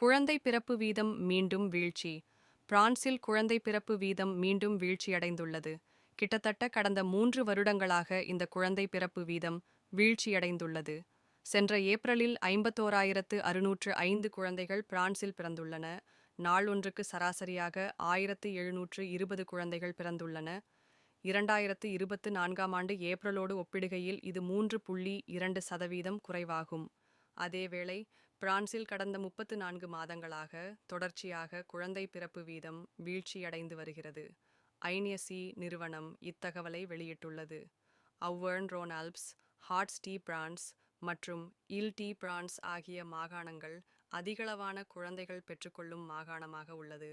குழந்தை பிறப்பு வீதம் மீண்டும் வீழ்ச்சி. பிரான்சில் குழந்தை பிறப்பு வீதம் மீண்டும் வீழ்ச்சியடைந்துள்ளது. கிட்டத்தட்ட கடந்த மூன்று வருடங்களாக இந்த குழந்தை பிறப்பு வீதம் வீழ்ச்சியடைந்துள்ளது. சென்ற ஏப்ரலில் ஐம்பத்தோராயிரத்து அறுநூற்று ஐந்து குழந்தைகள் பிரான்சில் பிறந்துள்ளன. நாள் ஒன்றுக்கு சராசரியாக ஆயிரத்து எழுநூற்று இருபது குழந்தைகள் பிறந்துள்ளன. இரண்டாயிரத்து இருபத்து நான்காம் ஆண்டு ஏப்ரலோடு ஒப்பிடுகையில் இது மூன்று புள்ளி இரண்டு சதவீதம் குறைவாகும். அதேவேளை பிரான்சில் கடந்த முப்பத்து நான்கு மாதங்களாக தொடர்ச்சியாக குழந்தை பிறப்பு வீதம் வீழ்ச்சியடைந்து வருகிறது. ஐனியசி நிறுவனம் இத்தகவலை வெளியிட்டுள்ளது. அவ்வர்ன் ரோனால்ப்ஸ் ஹாட்ஸ் டி பிரான்ஸ் மற்றும் இல் டி பிரான்ஸ் ஆகிய மாகாணங்கள் அதிகளவான குழந்தைகள் பெற்றுக்கொள்ளும் மாகாணமாக உள்ளது.